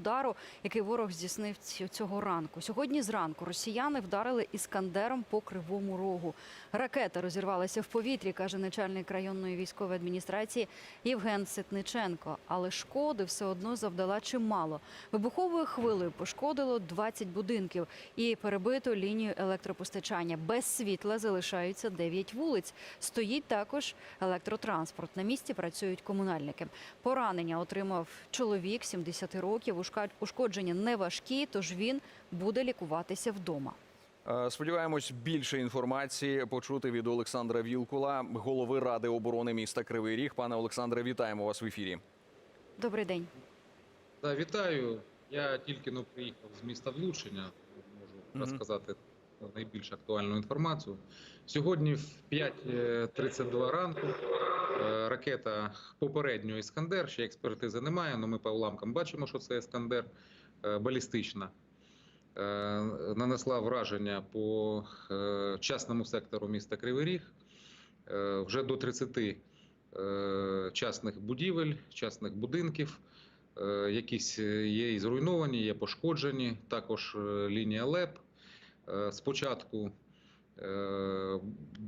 удару, який ворог здійснив цього ранку. Сьогодні зранку росіяни вдарили іскандером по кривому рогу. Ракета розірвалася в повітрі, каже начальник районної військової адміністрації Євген Ситниченко. Але шкоди все одно завдала чимало. Вибуховою хвилею пошкодило 20 будинків і перебито лінію електропостачання. Без світла залишаються 9 вулиць. Стоїть також електротранспорт. На місці працюють комунальники. Поранення отримав чоловік 70 років. Ушка- Ушкодження не важкі, тож він буде лікуватися вдома. Е, Сподіваємось, більше інформації почути від Олександра Вілкула, голови ради оборони міста Кривий Ріг. Пане Олександре, вітаємо вас в ефірі. Добрий день. Да, вітаю. Я тільки но приїхав з міста влучення. Можу Мгм. розказати найбільш актуальну інформацію. Сьогодні в 5.32 ранку е, ракета попередньо Іскандер, ще експертизи немає, але ми по уламкам бачимо, що це Іскандер е, балістична. е, Нанесла враження по е, частному сектору міста Кривий Ріг. Е, Вже до 30 е, частних будівель, частних будинків. Е, Якісь е, є і зруйновані, є пошкоджені. Також е, лінія ЛЕП. Е, Спочатку е,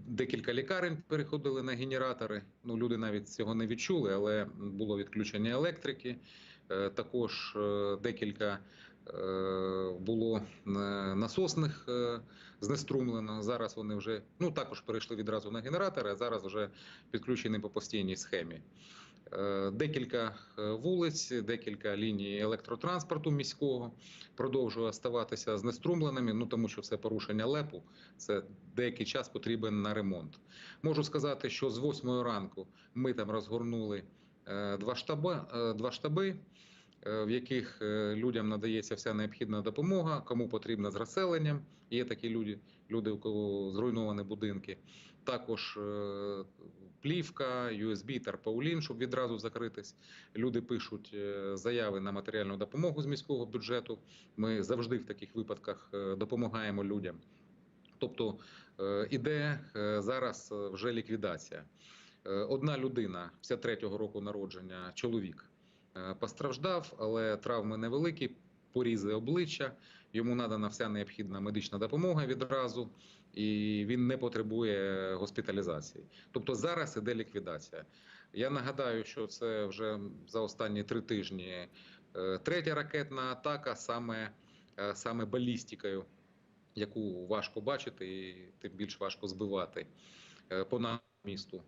декілька лікарень переходили на генератори. Ну, люди навіть цього не відчули, але було відключення електрики. Е, Також е, декілька е, було е, насосних е, знеструмлено. Зараз вони вже ну також перейшли відразу на генератори, а зараз вже підключені по постійній схемі. Е, Декілька е, вулиць, декілька ліній електротранспорту міського продовжує ставатися знеструмленими, ну тому що все порушення ЛЕПу. Це деякий час потрібен на ремонт. Можу сказати, що з 8 ранку ми там розгорнули е, два штаби, два штаби в яких людям надається вся необхідна допомога, кому потрібна з розселенням. Є такі люди, люди, у кого зруйновані будинки. Також е, плівка, USB, тарпаулін, щоб відразу закритись. Люди пишуть е, заяви на матеріальну допомогу з міського бюджету. Ми завжди в таких випадках е, допомагаємо людям. Тобто іде зараз вже ліквідація. Одна людина 53-го року народження, чоловік, постраждав, але травми невеликі, порізи обличчя. Йому надана вся необхідна медична допомога відразу, і він не потребує госпіталізації. Тобто зараз іде ліквідація. Я нагадаю, що це вже за останні три тижні е, третя ракетна атака, саме, е, саме балістикою, яку важко бачити і тим більш важко збивати е, по нашому місту.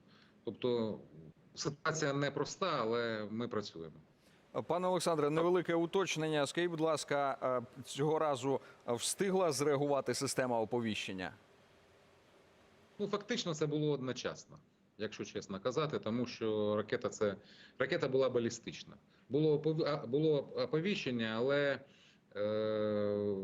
Тобто ситуація непроста, але ми працюємо. Пане Олександре, невелике уточнення. Скажіть, будь ласка, цього разу встигла зреагувати система оповіщення? Ну, фактично, це було одночасно, якщо чесно казати, тому що ракета це ракета була балістична. Було було оповіщення, але е,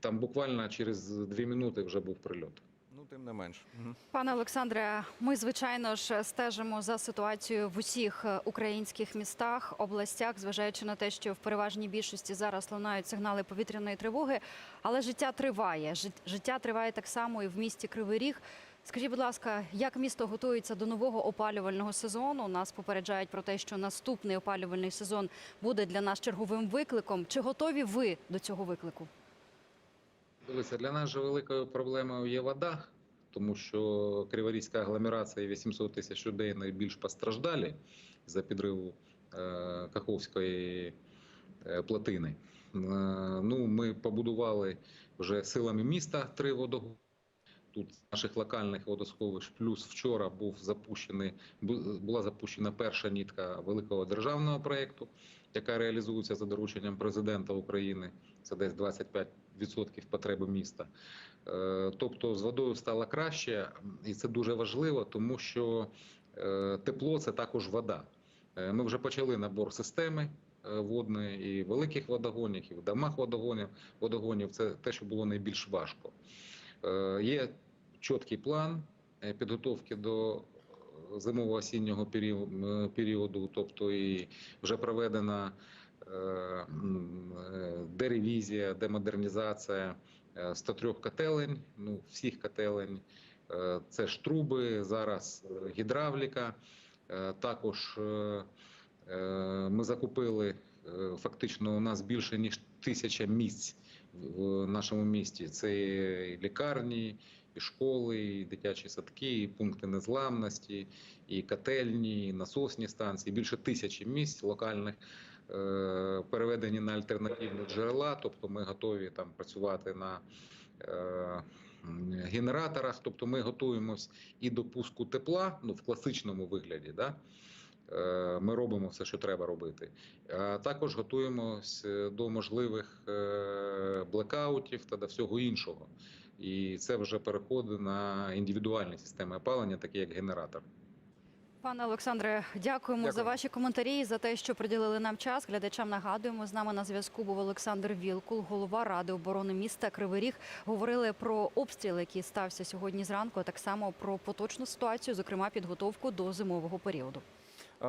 там буквально через дві минути вже був прильот. Ну, тим не менш. Пане Олександре, ми звичайно ж стежимо за ситуацією в усіх е, українських містах, областях, зважаючи на те, що в переважній більшості зараз лунають сигнали повітряної тривоги. Але життя триває. Жит- Життя триває так само і в місті Кривий Ріг. Скажіть, будь ласка, як місто готується до нового опалювального сезону? Нас попереджають про те, що наступний опалювальний сезон буде для нас черговим викликом. Чи готові ви до цього виклику? Дивіться, для нас же великою проблемою є вода, тому що Криворізька агломерація і 800 тисяч людей найбільш постраждалі за підриву е, Каховської е, плотини. Е, ну, ми побудували вже силами міста три водогони. Тут наших локальних водосховищ, плюс вчора був запущений, бу- була запущена перша нітка великого державного проєкту, яка реалізується за дорученням президента України. Це десь 25% потреби міста. Е, Тобто з водою стало краще, і це дуже важливо, тому що е, тепло це також вода. Е, Ми вже почали набор системи водної і великих водогонів, і в домах водогонів. водогонів. Це те, що було найбільш важко. Є чіткий план підготовки до зимово-осіннього періо- е, періоду, тобто і вже проведена е, е, деревізія, демодернізація е, 103 котелень, ну всіх котелень. Е, Це ж труби, зараз е, гідравліка. Е, Також е, е, ми закупили Е, Фактично, у нас більше ніж тисяча місць в нашому місті. Це лікарні, і школи, і дитячі садки, і пункти незламності, і котельні, і насосні станції. Більше тисячі місць локальних е, переведені на альтернативні джерела. Тобто, ми готові там працювати на е, генераторах. Тобто, ми готуємось і до пуску тепла, ну в класичному вигляді. Да? Е, Ми робимо все, що треба робити. А також готуємось до можливих блекаутів та до всього іншого. І це вже переходить на індивідуальні системи опалення, такі як генератор. Пане Олександре, дякуємо Дякую. за ваші коментарі і за те, що приділили нам час. Глядачам нагадуємо, з нами на зв'язку був Олександр Вілкул, голова ради оборони міста Кривий Ріг. Говорили про обстріл, який стався сьогодні зранку, а так само про поточну ситуацію, зокрема підготовку до зимового періоду.